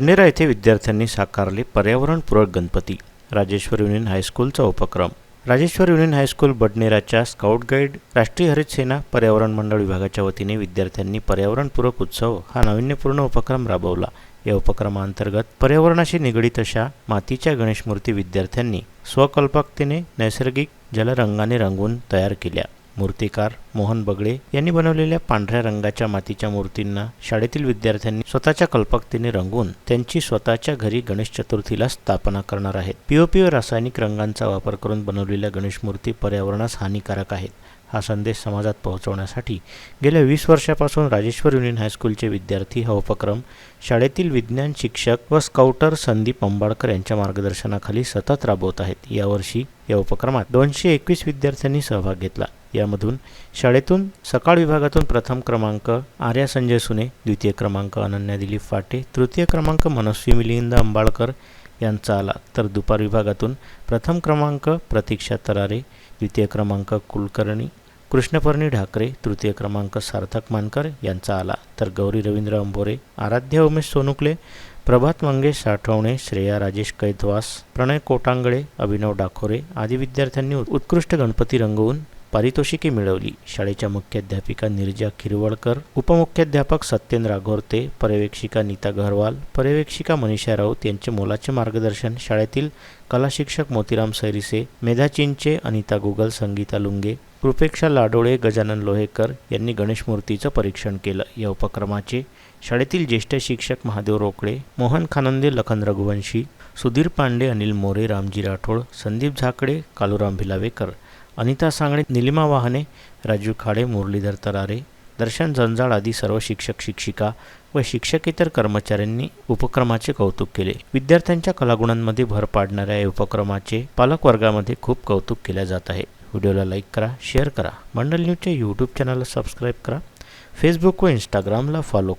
नेरा येथे विद्यार्थ्यांनी साकारले पर्यावरणपूरक गणपती राजेश्वर युनियन हायस्कूलचा उपक्रम. राजेश्वर युनियन हायस्कूल बडनेराच्या स्काउट गाईड राष्ट्रीय हरित सेना पर्यावरण मंडळ विभागाच्या वतीने विद्यार्थ्यांनी पर्यावरणपूरक उत्सव हा नाविन्यपूर्ण उपक्रम राबवला. या उपक्रमाअंतर्गत पर्यावरणाशी निगडीत अशा मातीच्या गणेशमूर्ती विद्यार्थ्यांनी स्वकल्पकतेने नैसर्गिक जलरंगाने रंगवून तयार केल्या. मूर्तिकार मोहन बगळे यांनी बनवलेल्या पांढऱ्या रंगाच्या मातीच्या मूर्तींना शाळेतील विद्यार्थ्यांनी स्वतःच्या कल्पकतेने रंगवून त्यांची स्वतःच्या घरी गणेश चतुर्थीला स्थापना करणार आहेत. पीओपी रासायनिक रंगांचा वापर करून बनवलेल्या गणेश मूर्ती पर्यावरणास हानिकारक आहेत. हा संदेश समाजात पोहोचवण्यासाठी गेल्या वीस वर्षापासून राजेश्वर युनियन हायस्कूलचे विद्यार्थी हा उपक्रम शाळेतील विज्ञान शिक्षक व स्काउटर संदीप अंबाडकर यांच्या मार्गदर्शनाखाली सतत राबवत आहेत. यावर्षी या उपक्रमात दोनशे एकवीस विद्यार्थ्यांनी सहभाग घेतला. यामधून शाळेतून सकाळ विभागातून प्रथम क्रमांक आर्या संजय सुने द्वितीय क्रमांक अनन्या दिलीप फाटे तृतीय क्रमांक मनस्वी मिलिंद अंबाळकर यांचा आला. तर दुपार विभागातून प्रथम क्रमांक प्रतीक्षा तरारे द्वितीय क्रमांक कुलकर्णी कृष्णपर्णी ढाकरे तृतीय क्रमांक सार्थक मानकर यांचा आला. तर गौरी रवींद्र अंबोरे आराध्य उमेश सोनुकले प्रभात मंगेश साठवणे श्रेया राजेश कैदवास प्रणय कोटांगळे अभिनव डाखोरे आदी विद्यार्थ्यांनी उत्कृष्ट गणपती रंगवून पारितोषिके मिळवली. शाळेच्या मुख्याध्यापिका निर्जा खिरवळकर उपमुख्याध्यापक सत्येंद्र राघोरते पर्यवेक्षिका नीता गहरवाल पर्यवेक्षिका मनीषा राऊत यांचे मोलाचे मार्गदर्शन शाळेतील कला शिक्षक मोतीराम सैरिसे मेधाचिंचे अनिता गुगल संगीता लुंगे कृपेक्षा लाडोळे गजानन लोहेकर यांनी गणेश मूर्तीचं परीक्षण केलं. या उपक्रमाचे शाळेतील ज्येष्ठ शिक्षक महादेव रोकडे मोहन खानंदे लखन रघुवंशी सुधीर पांडे अनिल मोरे रामजी राठोड संदीप झाकडे कालुराम भिलावेकर अनिता सांगणे निलिमा वाहने राजू खाडे मुरलीधर तरारे दर्शन जंजाळ आदी सर्व शिक्षक शिक्षिका व शिक्षकेतर कर्मचाऱ्यांनी उपक्रमाचे कौतुक केले. विद्यार्थ्यांच्या कलागुणांमध्ये भर पाडणाऱ्या या उपक्रमाचे पालक वर्गामध्ये खूप कौतुक केले जात आहे. व्हिडिओला लाईक करा शेअर करा. मंडल न्यूजच्या यूट्यूब चॅनलला सबस्क्राईब करा. फेसबुक व इंस्टाग्रामला फॉलो करा.